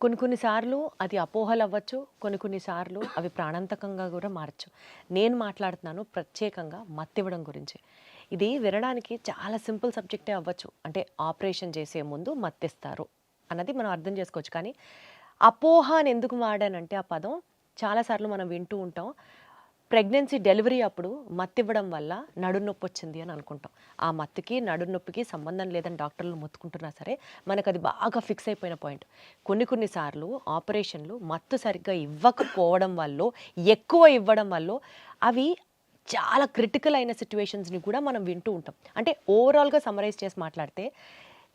కొన్ని కొన్నిసార్లు అది అపోహలు అవ్వచ్చు కొన్ని కొన్నిసార్లు అవి ప్రాణాంతకంగా కూడా మారచ్చు. నేను మాట్లాడుతున్నాను ప్రత్యేకంగా మత్తివ్వడం గురించి. ఇది వినడానికి చాలా సింపుల్ సబ్జెక్టే అవ్వచ్చు. అంటే ఆపరేషన్ చేసే ముందు మత్తిస్తారు అన్నది మనం అర్థం చేసుకోవచ్చు. కానీ అపోహ అని ఎందుకు వాడానంటే ఆ పదం చాలాసార్లు మనం వింటూ ఉంటాం. ప్రెగ్నెన్సీ డెలివరీ అప్పుడు మత్తివ్వడం వల్ల నడునొప్పి వచ్చింది అని అనుకుంటాం. ఆ మత్తుకి నడునొప్పికి సంబంధం లేదని డాక్టర్లు మొత్తుకుంటున్నా సరే మనకు అది బాగా ఫిక్స్ అయిపోయిన పాయింట్. కొన్ని కొన్నిసార్లు ఆపరేషన్లు మత్తు సరిగ్గా ఇవ్వకపోవడం వల్ల ఎక్కువ ఇవ్వడం వల్ల అవి చాలా క్రిటికల్ అయిన సిచ్యువేషన్స్ని కూడా మనం వింటూ ఉంటాం. అంటే ఓవరాల్గా సమరైజ్ చేసి మాట్లాడితే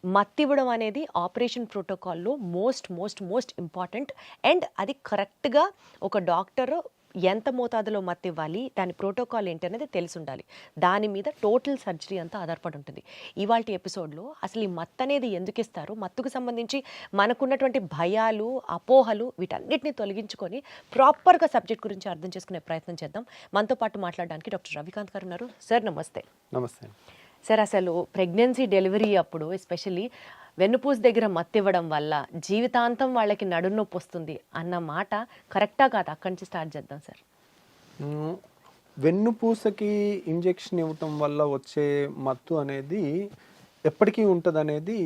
మత్తివ్వడం అనేది ఆపరేషన్ ప్రోటోకాల్లో most most most important. And అది కరెక్ట్గా ఒక డాక్టర్ ఎంత మోతాదులో మత్తు ఇవ్వాలి దాని ప్రోటోకాల్ ఏంటి అనేది తెలిసి ఉండాలి దాని మీద టోటల్ సర్జరీ అంతా ఆధారపడి ఉంటుంది. ఇవాళ ఎపిసోడ్లో అసలు ఈ మత్తు అనేది ఎందుకు ఇస్తారు మత్తుకు సంబంధించి మనకున్నటువంటి భయాలు అపోహలు వీటన్నిటిని తొలగించుకొని ప్రాపర్గా సబ్జెక్ట్ గురించి అర్థం చేసుకునే ప్రయత్నం చేద్దాం. మనతో పాటు మాట్లాడడానికి డాక్టర్ రవికాంత్ గారు ఉన్నారు. సార్ నమస్తే. నమస్తే. సార్ అసలు ప్రెగ్నెన్సీ డెలివరీ అప్పుడు ఎస్పెషల్లీ వెన్నుపూస దగ్గర మత్తివ్వడం వల్ల జీవితాంతం వాళ్ళకి నడునొప్పి వస్తుంది అన్న మాట కరెక్టా కాదు? అక్కడి నుంచి స్టార్ట్ చేద్దాం సార్. వెన్నుపూసకి ఇంజెక్షన్ ఇవ్వటం వల్ల వచ్చే మత్తు అనేది ఎప్పటికీ ఉంటుంది అనేది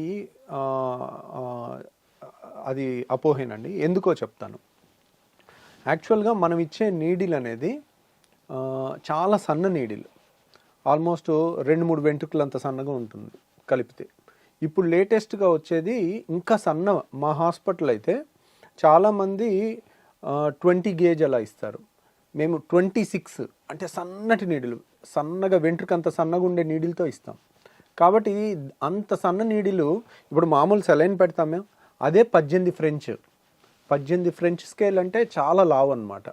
అది అపోహేనండి. ఎందుకో చెప్తాను. యాక్చువల్గా మనం ఇచ్చే నీడిల్ అనేది చాలా సన్న నీడిల్. ఆల్మోస్ట్ రెండు మూడు వెంట్రుకలు అంత సన్నగా ఉంటుంది కలిపితే. ఇప్పుడు లేటెస్ట్గా వచ్చేది ఇంకా సన్న మా హాస్పిటల్ అయితే చాలామంది ట్వంటీ గేజ్ అలా ఇస్తారు. మేము ట్వంటీ సిక్స్ అంటే సన్నటి నీడిలు సన్నగా వెంట్రుక అంత సన్నగా ఉండే నీడిల్తో ఇస్తాం. కాబట్టి అంత సన్న నీడిలు ఇప్పుడు మామూలు సెలైన్ పెడతాం మేము అదే పద్దెనిమిది ఫ్రెంచ్ పద్దెనిమిది ఫ్రెంచ్ స్కేల్ అంటే చాలా లావ్ అనమాట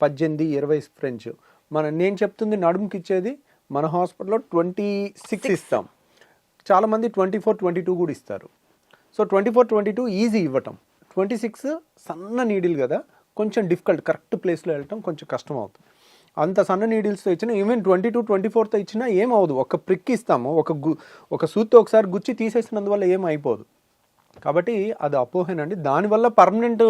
పద్దెనిమిది ఇరవై ఫ్రెంచ్ మన నేను చెప్తుంది నడుముకి ఇచ్చేది మన హాస్పిటల్లో ట్వంటీ సిక్స్ ఇస్తాం. చాలామంది ట్వంటీ ఫోర్ ట్వంటీ టూ కూడా ఇస్తారు. So twenty four twenty two easy ఇవ్వటం. ట్వంటీ సిక్స్ సన్న నీడిల్ కదా కొంచెం డిఫికల్ట్ కరెక్ట్ ప్లేస్లో వెళ్ళటం కొంచెం కష్టం అవుతుంది. అంత సన్న నీడిల్స్తో ఇచ్చినా ఈవెన్ ట్వంటీ టూ ట్వంటీ ఫోర్తో ఇచ్చినా ఏం అవ్వదు. ఒక ప్రిక్ ఇస్తాము ఒక గు ఒక సూత్తో ఒకసారి గుచ్చి తీసేసినందువల్ల ఏం అయిపోదు. కాబట్టి అది అపోహేనండి. దానివల్ల పర్మనెంట్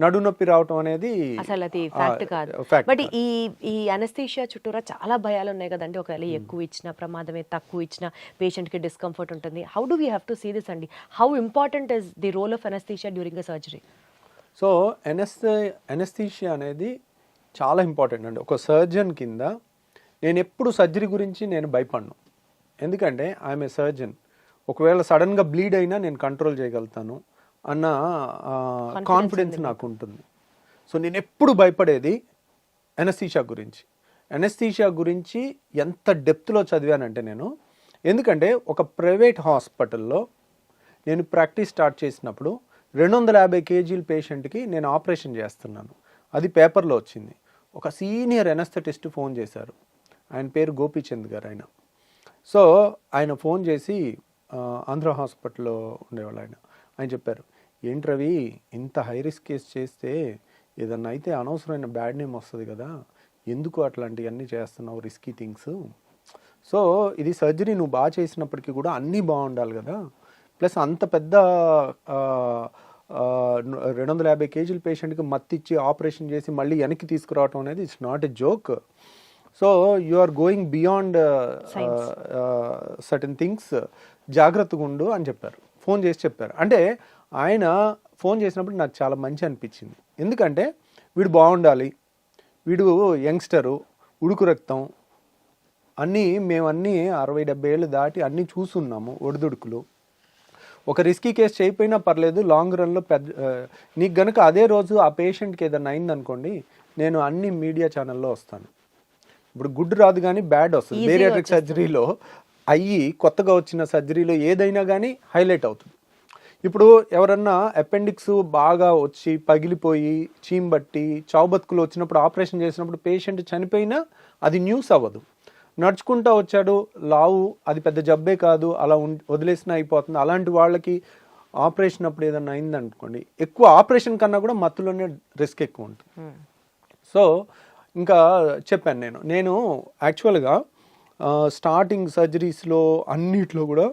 నడు నొప్పి రావటం అనేది అసలు అది ఫ్యాక్ట్ కాదు. బట్. ఈ ఈ అనస్థీషియా చుట్టూరా చాలా భయాలు ఉన్నాయి కదండి. ఒకవేళ ఎక్కువ ఇచ్చిన ప్రమాదమే తక్కువ ఇచ్చిన పేషెంట్కి డిస్కంఫర్ట్ ఉంటుంది. How do we have to see this అండి? How important is the role of anaesthesia during a surgery so anaes anaesthesia అనేది చాలా ఇంపార్టెంట్ అండి. ఒక సర్జన్ కింద నేను ఎప్పుడు సర్జరీ గురించి నేను భయపడను. ఎందుకంటే ఐఎమ్ ఏ సర్జన్ ఒకవేళ సడన్గా బ్లీడ్ అయినా నేను కంట్రోల్ చేయగలుగుతాను. అన్న కాన్ఫిడెన్స్ నాకు ఉంటుంది సో నేను ఎప్పుడు భయపడేది ఎనస్థీషియా గురించి. ఎనస్థీషియా గురించి ఎంత డెప్త్లో చదివానంటే నేను ఎందుకంటే ఒక ప్రైవేట్ హాస్పిటల్లో నేను ప్రాక్టీస్ స్టార్ట్ చేసినప్పుడు రెండు వందల యాభై కేజీల పేషెంట్కి నేను ఆపరేషన్ చేస్తున్నాను. అది పేపర్లో వచ్చింది. ఒక సీనియర్ ఎనస్థెటిస్ట్ ఫోన్ చేశారు. ఆయన పేరు గోపీచంద్ గారు ఆయన. సో ఆయన ఫోన్ చేసి ఆంధ్ర హాస్పిటల్లో ఉండేవాళ్ళు ఆయన. ఆయన చెప్పారు ఏంటి రవి ఇంత హై రిస్క్ కేసు చేస్తే ఏదన్నా అయితే అనవసరమైన బ్యాడ్ నేమ్ వస్తుంది కదా ఎందుకు అట్లాంటివన్నీ చేస్తున్నావు రిస్కీ థింగ్స్ సో ఇది సర్జరీ నువ్వు బాగా చేసినప్పటికీ కూడా అన్నీ బాగుండాలి కదా. ప్లస్ అంత పెద్ద రెండు వందల యాభై కేజీల పేషెంట్కి మత్తిచ్చి ఆపరేషన్ చేసి మళ్ళీ వెనక్కి తీసుకురావటం అనేది it's not a joke so you are going beyond certain things జాగ్రత్తగా ఉండు అని చెప్పారు. ఫోన్ చేసి చెప్పారు. అంటే ఆయన ఫోన్ చేసినప్పుడు నాకు చాలా మంచి అనిపించింది. ఎందుకంటే వీడు బాగుండాలి వీడు యంగ్స్టరు ఉడుకు రక్తం అన్నీ మేమన్నీ అరవై డెబ్బై ఏళ్ళు దాటి అన్నీ చూస్తున్నాము ఒడిదుడుకులు. ఒక రిస్కీ కేసు చేయకపోయినా పర్లేదు లాంగ్ రన్లో పెద్ద నీకు గనుక అదే రోజు ఆ పేషెంట్కి ఏదైనా అయిందనుకోండి నేను అన్ని మీడియా ఛానల్లో వస్తాను. ఇప్పుడు గుడ్ రాదు కానీ బ్యాడ్ వస్తుంది. బేరియాట్రిక్. సర్జరీలో అయ్యి కొత్తగా వచ్చిన సర్జరీలో ఏదైనా కానీ హైలైట్ అవుతుంది. ఇప్పుడు ఎవరన్నా అపెండిక్స్ బాగా వచ్చి పగిలిపోయి చీంబట్టి చావుబతుకులు వచ్చినప్పుడు ఆపరేషన్ చేసినప్పుడు పేషెంట్ చనిపోయినా అది న్యూస్ అవ్వదు. నడుచుకుంటా వచ్చాడు లావు అది పెద్ద జబ్బే కాదు అలా ఉం- వదిలేసినా అయిపోతుంది. అలాంటి వాళ్ళకి ఆపరేషన్ అప్పుడు ఏదన్నా అయిందనుకోండి ఎక్కువ ఆపరేషన్ కన్నా కూడా మత్తులోనే రిస్క్ ఎక్కువ ఉంటుంది. సో ఇంకా చెప్పాను నేను. నేను యాక్చువల్గా స్టార్టింగ్ సర్జరీస్లో అన్నిట్లో కూడా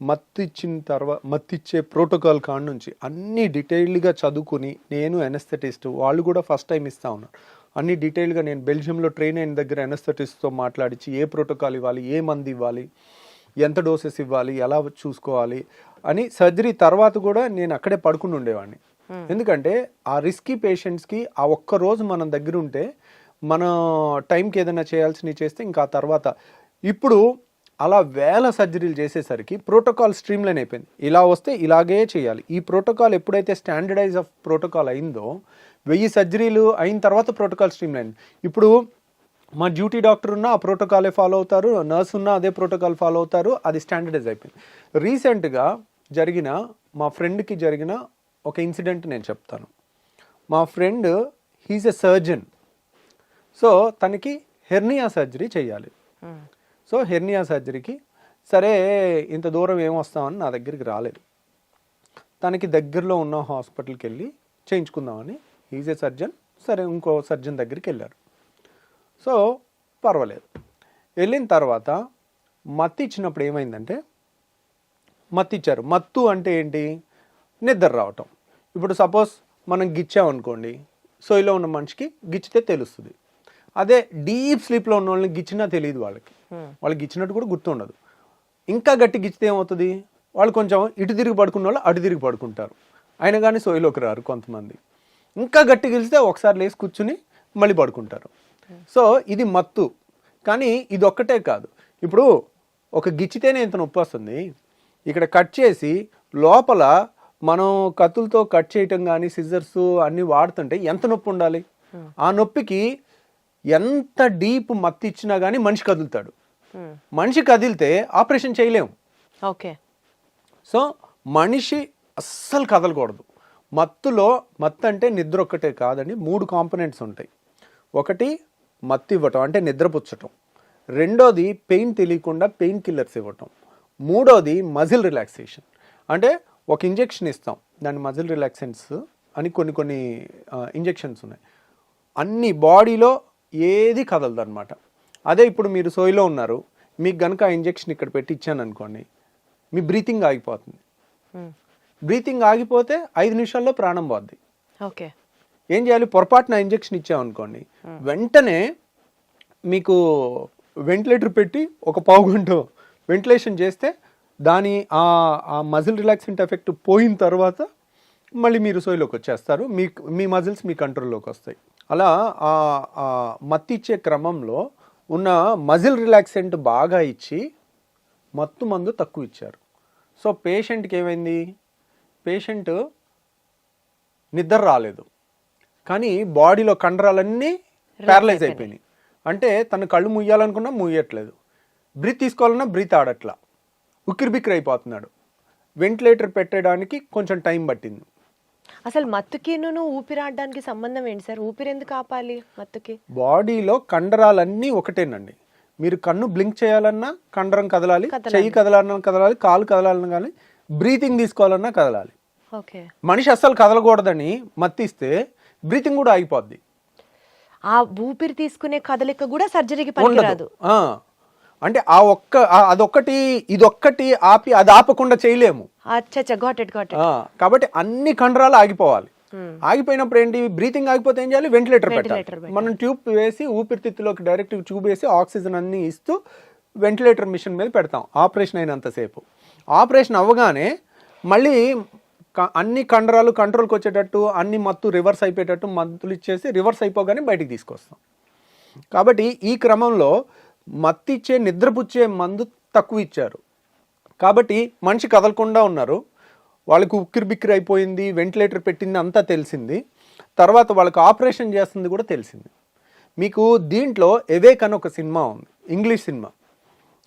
మత్తు ఇచ్చిన తర్వాత మత్తు ఇచ్చే ప్రోటోకాల్ కాడ నుంచి అన్ని డీటెయిల్డ్గా చదువుకుని నేను ఎనస్థెటిస్ట్ వాళ్ళు కూడా ఫస్ట్ టైం ఇస్తా ఉన్నారు. అన్ని డీటెయిల్గా నేను బెల్జియంలో ట్రైన్ అయిన దగ్గర ఎనస్థెటిస్ట్తో మాట్లాడించి ఏ ప్రోటోకాల్ ఇవ్వాలి ఏ మంది ఇవ్వాలి ఎంత డోసెస్ ఇవ్వాలి ఎలా చూసుకోవాలి అని సర్జరీ తర్వాత కూడా నేను అక్కడే పడుకుని ఉండేవాడిని. ఎందుకంటే ఆ రిస్కీ పేషెంట్స్కి ఆ ఒక్క రోజు మనం దగ్గర ఉంటే మన టైంకి ఏదైనా చేయాల్సినవి చేస్తే ఇంకా ఆ తర్వాత ఇప్పుడు అలా వేల సర్జరీలు చేసేసరికి ప్రోటోకాల్ స్ట్రీమ్ లైన్ అయిపోయింది. ఇలా వస్తే ఇలాగే చేయాలి. ఈ ప్రోటోకాల్ ఎప్పుడైతే స్టాండర్డైజ్ ఆఫ్ ప్రోటోకాల్ అయిందో వెయ్యి సర్జరీలు అయిన తర్వాత ప్రోటోకాల్ స్ట్రీమ్ లైన్ ఇప్పుడు మా డ్యూటీ డాక్టర్ ఉన్నా ఆ ప్రోటోకాలే ఫాలో అవుతారు నర్స్ ఉన్నా అదే ప్రోటోకాల్ ఫాలో అవుతారు అది స్టాండర్డైజ్ అయిపోయింది. రీసెంట్గా జరిగిన మా ఫ్రెండ్కి జరిగిన ఒక ఇన్సిడెంట్ నేను చెప్తాను. మా friend he's a surgeon. So తనకి హెర్నియా సర్జరీ చేయాలి. సో హెర్నియా సర్జరీకి సరే ఇంత దూరం ఏం వస్తామని నా దగ్గరికి రాలేదు. తనకి దగ్గరలో ఉన్న హాస్పిటల్కి వెళ్ళి చేయించుకుందామని ఈజ్ ఏ సర్జన్ సరే ఇంకో సర్జన్ దగ్గరికి వెళ్ళారు సో పర్వాలేదు. వెళ్ళిన తర్వాత మత్తు ఇచ్చినప్పుడు ఏమైందంటే మత్తు ఇచ్చారు. మత్తు అంటే ఏంటి? నిద్ర రావటం. ఇప్పుడు సపోజ్ మనం గిచ్చామనుకోండి సోయిలో ఉన్న మనిషికి గిచ్చితే తెలుస్తుంది. అదే డీప్ స్లీప్లో ఉన్న వాళ్ళని గిచ్చినా తెలియదు వాళ్ళకి. వాళ్ళకి గిచ్చినట్టు కూడా గుర్తుండదు. ఇంకా గట్టి గిచ్చితే ఏమవుతుంది? వాళ్ళు కొంచెం ఇటు తిరిగి పడుకున్న వాళ్ళు అటు తిరిగి పడుకుంటారు. అయినా కానీ సోయిలోకి రారు కొంతమంది. ఇంకా గట్టి గెలిస్తే ఒకసారి లేచి కూర్చుని మళ్ళీ పడుకుంటారు. సో ఇది మత్తు. కానీ ఇది ఒక్కటే కాదు. ఇప్పుడు ఒక గిచ్చితేనే ఇంత నొప్పి వస్తుంది. ఇక్కడ కట్ చేసి లోపల మనం కత్తులతో కట్ చేయటం కానీ సిజర్స్ అన్ని వాడుతుంటే ఎంత నొప్పి ఉండాలి? ఆ నొప్పికి ఎంత డీప్ మత్తు ఇచ్చినా కానీ మనిషి కదులుతాడు. మనిషి కదిలితే ఆపరేషన్ చేయలేము ఓకే. సో మనిషి అస్సలు కదలకూడదు. మత్తులో మత్తు అంటే నిద్ర ఒక్కటే కాదండి మూడు కాంపనెంట్స్ ఉంటాయి. ఒకటి మత్తు ఇవ్వటం అంటే నిద్రపుచ్చటం రెండోది పెయిన్ తెలియకుండా పెయిన్ కిల్లర్స్ ఇవ్వటం. మూడోది మజిల్ రిలాక్సేషన్. అంటే ఒక ఇంజెక్షన్ ఇస్తాం. దాని మజిల్ రిలాక్సెన్స్ అని కొన్ని కొన్ని ఇంజెక్షన్స్ ఉన్నాయి. అన్ని బాడీలో ఏది కదలదు అనమాట అదే ఇప్పుడు మీరు సోయిలో ఉన్నారు. మీకు గనుక ఆ ఇంజెక్షన్ ఇక్కడ పెట్టి ఇచ్చాను అనుకోండి మీ బ్రీతింగ్ ఆగిపోతుంది. బ్రీతింగ్ ఆగిపోతే ఐదు నిమిషాల్లో ప్రాణం పోద్ది. ఓకే. ఏం చేయాలి? పొరపాటున ఇంజెక్షన్ ఇచ్చామనుకోండి వెంటనే మీకు వెంటిలేటర్ పెట్టి ఒక పావు గంట వెంటిలేషన్ చేస్తే దాని ఆ ఆ మజిల్ రిలాక్సెంట్ ఎఫెక్ట్ పోయిన తర్వాత మళ్ళీ మీరు సోయిలోకి వచ్చేస్తారు. మీ మీ మజిల్స్ మీ కంట్రోల్లోకి వస్తాయి. అలా ఆ ఆ మత్తు ఇచ్చే క్రమంలో ఉన్న మజిల్ రిలాక్సెంట్ బాగా ఇచ్చి మత్తు మందు తక్కువ ఇచ్చారు. సో పేషెంట్కి ఏమైంది? పేషెంట్ నిద్ర రాలేదు. కానీ బాడీలో కండరాలన్నీ ప్యారలైజ్ అయిపోయినాయి. అంటే తన కళ్ళు ముయ్యాలనుకున్నా ముయ్యట్లేదు బ్రీత్ తీసుకోవాలన్నా బ్రీత్ ఆడట్లా. ఉక్కిరి బిక్కిరి అయిపోతున్నాడు. వెంటిలేటర్ పెట్టడానికి కొంచెం టైం పట్టింది. అసలు మత్తుకిను ఊపిరాడడానికి సంబంధం ఏంటి సార్? ఊపిరి ఎందుకు ఆపాలి మత్తుకి? బాడీలో కండరాలన్నీ ఒకటేనండి. మీరు కన్ను బ్లింక్ చేయాలన్నా కండరం కదలాలి. చెయ్యి కదలాలన్నా కదలాలి కాలు కదలాలన్నా కానీ బ్రీతింగ్ తీసుకోవాలన్నా కదలాలి. ఓకే. మనిషి అస్సలు కదలకూడదని మత్తిస్తే బ్రీతింగ్ కూడా ఆగిపోద్ది. ఆ ఊపిరి తీసుకునే కదలిక కూడా సర్జరీకి పనికిరాదు. అంటే ఆ ఒక్క అదొక్కటి ఇదొక్కటి ఆపి అది ఆపకుండా చేయలేము. కాబట్టి అన్ని కండరాలు ఆగిపోవాలి. ఆగిపోయినప్పుడు ఏంటి? బ్రీతింగ్ ఆగిపోతే ఏం చేయాలి? వెంటిలేటర్ పెట్టాలి. మనం ట్యూబ్ వేసి ఊపిరితిత్తులోకి డైరెక్ట్ ట్యూబ్ వేసి ఆక్సిజన్ అన్ని ఇస్తూ వెంటిలేటర్ మిషన్ మీద పెడతాం ఆపరేషన్ అయినంతసేపు ఆపరేషన్ అవ్వగానే మళ్ళీ అన్ని కండరాలు కంట్రోల్కి వచ్చేటట్టు అన్ని మత్తు రివర్స్ అయిపోయేటట్టు మత్తులు ఇచ్చేసి రివర్స్ అయిపోగానే బయటికి తీసుకొస్తాం. కాబట్టి ఈ క్రమంలో మత్తిచ్చే నిద్రపుచ్చే మందు తక్కువ ఇచ్చారు కాబట్టి మనిషి కదలకుండా ఉన్నారు. వాళ్ళకి ఉక్కిరి బిక్కిరి అయిపోయింది వెంటిలేటర్ పెట్టింది అంతా తెలిసింది. తర్వాత వాళ్ళకి ఆపరేషన్ చేస్తుంది కూడా తెలిసింది. మీకు దీంట్లో ఎవేక్ అని ఒక సినిమా ఉంది ఇంగ్లీష్ సినిమా.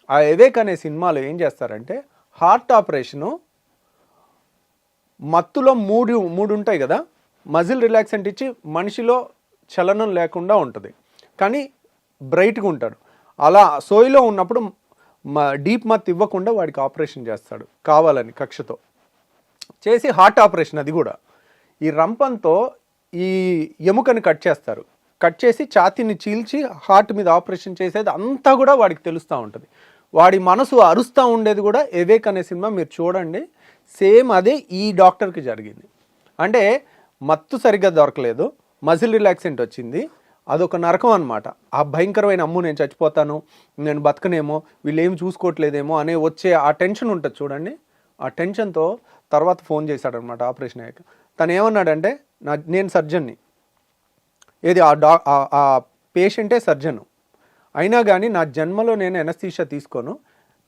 ఆ ఎవేక్ అనే సినిమాలో ఏం చేస్తారంటే హార్ట్ ఆపరేషను మత్తులో మూడు మూడు ఉంటాయి కదా మజిల్ రిలాక్సెంట్ ఇచ్చి మనిషిలో చలనం లేకుండా ఉంటుంది. కానీ బ్రైట్గా ఉంటాడు అలా సోయిలో ఉన్నప్పుడు డీప్ మత్ ఇవ్వకుండా వాడికి ఆపరేషన్ చేస్తాడు కావాలని కక్షతో. చేసి హార్ట్ ఆపరేషన్ అది కూడా. ఈ రంపంతో ఈ ఎముకని కట్ చేస్తారు. కట్ చేసి ఛాతీని చీల్చి హార్ట్ మీద ఆపరేషన్ చేసేది అంతా కూడా వాడికి తెలుస్తూ ఉంటుంది. వాడి మనసు అరుస్తూ ఉండేది కూడా ఎవేక్ అనే సినిమా మీరు చూడండి. సేమ్ అదే ఈ డాక్టర్కి జరిగింది. అంటే మత్తు సరిగ్గా దొరకలేదు. మజిల్ రిలాక్సెంట్ వచ్చింది. అదొక నరకం అనమాట ఆ భయంకరమైన అమ్ము నేను చచ్చిపోతాను నేను బతకనేమో వీళ్ళు ఏమి చూసుకోవట్లేదేమో అనే వచ్చే ఆ టెన్షన్ ఉంటుంది చూడండి. ఆ టెన్షన్తో తర్వాత ఫోన్ చేశాడనమాట ఆపరేషన్ అయ్యాక. తను ఏమన్నాడంటే నా నేను సర్జన్ని. ఏది ఆ డా ఆ- ఆ పేషెంటే సర్జను. అయినా కానీ నా జన్మలో నేను ఎనస్థీషియా తీసుకోను.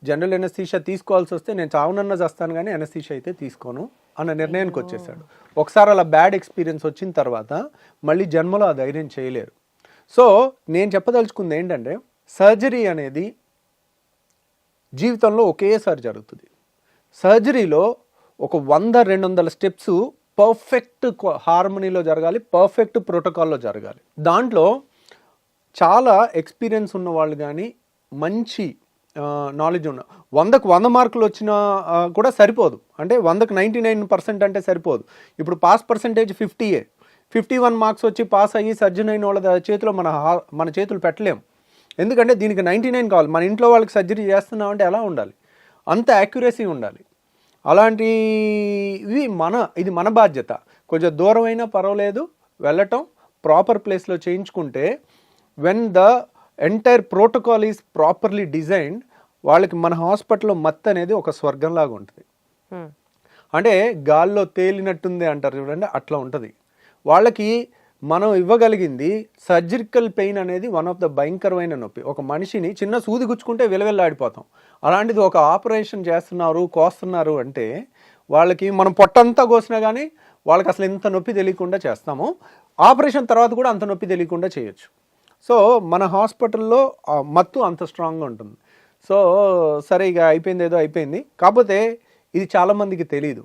జనరల్ ఎనస్థీషియా తీసుకోవాల్సి వస్తే నేను చావునన్న చేస్తాను కానీ ఎనస్థీషియా అయితే తీసుకోను అన్న నిర్ణయానికి వచ్చేసాడు ఒకసారి అలా బ్యాడ్ ఎక్స్పీరియన్స్ వచ్చిన తర్వాత మళ్ళీ జన్మలో ఆ ధైర్యం చేయలేరు. సో నేను చెప్పదలుచుకుంది ఏంటంటే సర్జరీ అనేది జీవితంలో ఒకేసారి జరుగుతుంది. సర్జరీలో ఒక వంద రెండు వందల స్టెప్స్ పర్ఫెక్ట్ హార్మనీలో జరగాలి పర్ఫెక్ట్ ప్రోటోకాల్లో జరగాలి. దాంట్లో చాలా ఎక్స్పీరియన్స్ ఉన్న వాళ్ళు కానీ మంచి నాలెడ్జ్ ఉన్న వందకు వంద మార్కులు వచ్చినా కూడా సరిపోదు. అంటే వందకు నైంటీ నైన్ పర్సెంట్ అంటే సరిపోదు. ఇప్పుడు పాస్ పర్సంటేజ్ ఫిఫ్టీయే. ఫిఫ్టీ వన్ మార్క్స్ వచ్చి పాస్ అయ్యి సర్జన్ అయిన వాళ్ళ చేతిలో మన మన చేతులు పెట్టలేం. ఎందుకంటే దీనికి నైంటీ నైన్ కావాలి. మన ఇంట్లో వాళ్ళకి సర్జరీ చేస్తున్నామంటే ఎలా ఉండాలి? అంత యాక్యురసీ ఉండాలి. అలాంటివి మన ఇది మన బాధ్యత. కొంచెం దూరం అయినా పర్వాలేదు. వెళ్ళటం ప్రాపర్ ప్లేస్లో చేయించుకుంటే when the entire protocol is properly designed వాళ్ళకి మన హాస్పిటల్లో మత్ అనేది ఒక స్వర్గంలాగా ఉంటుంది. అంటే గాల్లో తేలినట్టుంది అంటారు చూడండి అట్లా ఉంటుంది. వాళ్ళకి మనం ఇవ్వగలిగింది సర్జికల్ పెయిన్ అనేది వన్ ఆఫ్ ద భయంకరమైన నొప్పి. ఒక మనిషిని చిన్న సూది గుచ్చుకుంటే విలవిల్లాడిపోతాం. అలాంటిది ఒక ఆపరేషన్ చేస్తున్నారు కోస్తున్నారు అంటే వాళ్ళకి మనం పొట్టంతా కోసినా కానీ వాళ్ళకి అసలు ఇంత నొప్పి తెలియకుండా చేస్తాము. ఆపరేషన్ తర్వాత కూడా అంత నొప్పి తెలియకుండా చేయొచ్చు. సో మన హాస్పిటల్లో మత్తు అంత స్ట్రాంగ్గా ఉంటుంది. సో సరే ఇక అయిపోయింది ఏదో అయిపోయింది. కాకపోతే ఇది చాలామందికి తెలియదు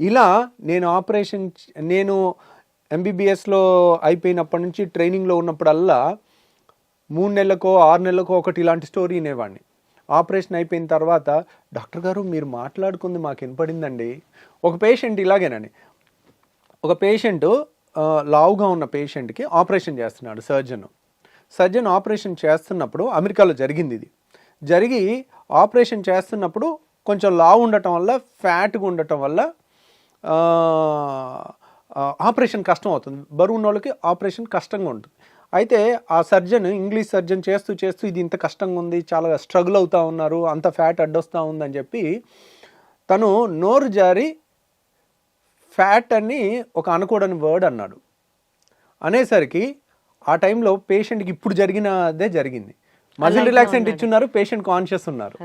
ఇలా నేను ఆపరేషన్ నేను ఎంబీబీఎస్లో అయిపోయినప్పటి నుంచి ట్రైనింగ్లో ఉన్నప్పుడల్లా మూడు నెలలకో ఆరు నెలలకో ఒకటి ఇలాంటి స్టోరీ వినేవాడిని. ఆపరేషన్ అయిపోయిన తర్వాత డాక్టర్ గారు మీరు మాట్లాడుకుంది మాకు వినపడిందండి. ఒక పేషెంట్ ఇలాగేనండి. ఒక పేషెంట్ లావుగా ఉన్న పేషెంట్కి ఆపరేషన్ చేస్తున్నాడు సర్జన్. సర్జన్ ఆపరేషన్ చేస్తున్నప్పుడు అమెరికాలో జరిగింది ఇది. జరిగి ఆపరేషన్ చేస్తున్నప్పుడు కొంచెం లావు ఉండటం వల్ల ఫ్యాట్గా ఉండటం వల్ల ఆపరేషన్ కష్టం అవుతుంది బరువు ఉన్న వాళ్ళకి ఆపరేషన్ కష్టంగా ఉంటుంది. అయితే ఆ సర్జన్ ఇంగ్లీష్ సర్జన్ చేస్తూ చేస్తూ ఇది ఇంత కష్టంగా ఉంది చాలా స్ట్రగుల్ అవుతా ఉన్నారు అంత ఫ్యాట్ అడ్డొస్తూ ఉందని చెప్పి తను నోరు జారి ఫ్యాట్ అని ఒక అనకూడని వర్డ్ అన్నాడు. అనేసరికి ఆ టైంలో పేషెంట్కి ఇప్పుడు జరిగినదే జరిగింది. మజిల్ రిలాక్సెంట్ ఇచ్చున్నారు పేషెంట్ కాన్షియస్ ఉన్నారు.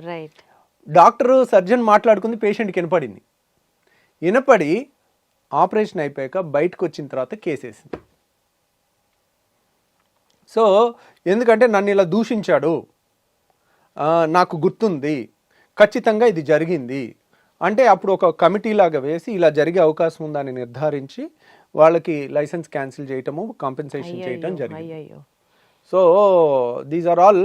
డాక్టర్ సర్జన్ మాట్లాడుకుంది పేషెంట్కి వినపడింది. వినపడి ఆపరేషన్ అయిపోయాక బయటకు వచ్చిన తర్వాత కేసేసింది. సో ఎందుకంటే నన్ను ఇలా దూషించాడు. నాకు గుర్తుంది. ఖచ్చితంగా ఇది జరిగింది. అంటే అప్పుడు ఒక కమిటీ లాగా వేసి ఇలా జరిగే అవకాశం ఉందని నిర్ధారించి వాళ్ళకి లైసెన్స్ క్యాన్సిల్ చేయటము కాంపెన్సేషన్ చేయటం జరిగింది. So these are all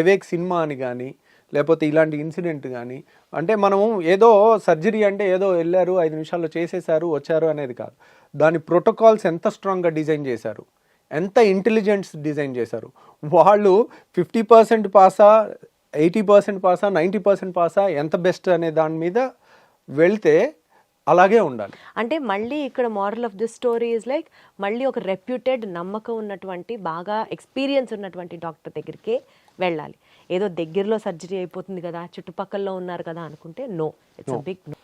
awake cinema అని కానీ లేకపోతే ఇలాంటి ఇన్సిడెంట్ కానీ అంటే మనము ఏదో సర్జరీ అంటే ఏదో వెళ్ళారు ఐదు నిమిషాల్లో చేసేసారు వచ్చారు అనేది కాదు. దాని ప్రోటోకాల్స్ ఎంత స్ట్రాంగ్గా డిజైన్ చేశారు? ఎంత ఇంటెలిజెన్స్ డిజైన్ చేశారు? వాళ్ళు ఫిఫ్టీ పర్సెంట్ పాసా ఎయిటీ పర్సెంట్ పాసా నైంటీ పర్సెంట్ పాసా ఎంత బెస్ట్ అనే దాని మీద వెళ్తే అలాగే ఉండాలి. అంటే మళ్ళీ ఇక్కడ moral of this story is like మళ్ళీ ఒక రెప్యూటెడ్ నమ్మకం ఉన్నటువంటి బాగా ఎక్స్పీరియన్స్ ఉన్నటువంటి డాక్టర్ దగ్గరికి వెళ్ళాలి. ఏదో దగ్గరలో సర్జరీ అయిపోతుంది కదా చుట్టుపక్కల్లో ఉన్నారు కదా అనుకుంటే నో ఇట్స్ బిగ్ నో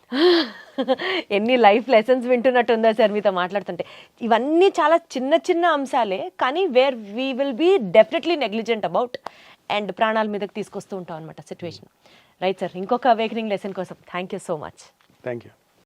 ఎన్ని లైఫ్ లెసన్స్ వింటున్నట్టుందా సార్ మీతో మాట్లాడుతుంటే. ఇవన్నీ చాలా చిన్న చిన్న అంశాలే కానీ where we will be definitely negligent about and ప్రాణాల మీదకి తీసుకొస్తూ ఉంటాం అనమాట సిచ్యువేషన్ రైట్ సార్ ఇంకొక అవేకనింగ్ లెసన్ కోసం. Thank you so much thank you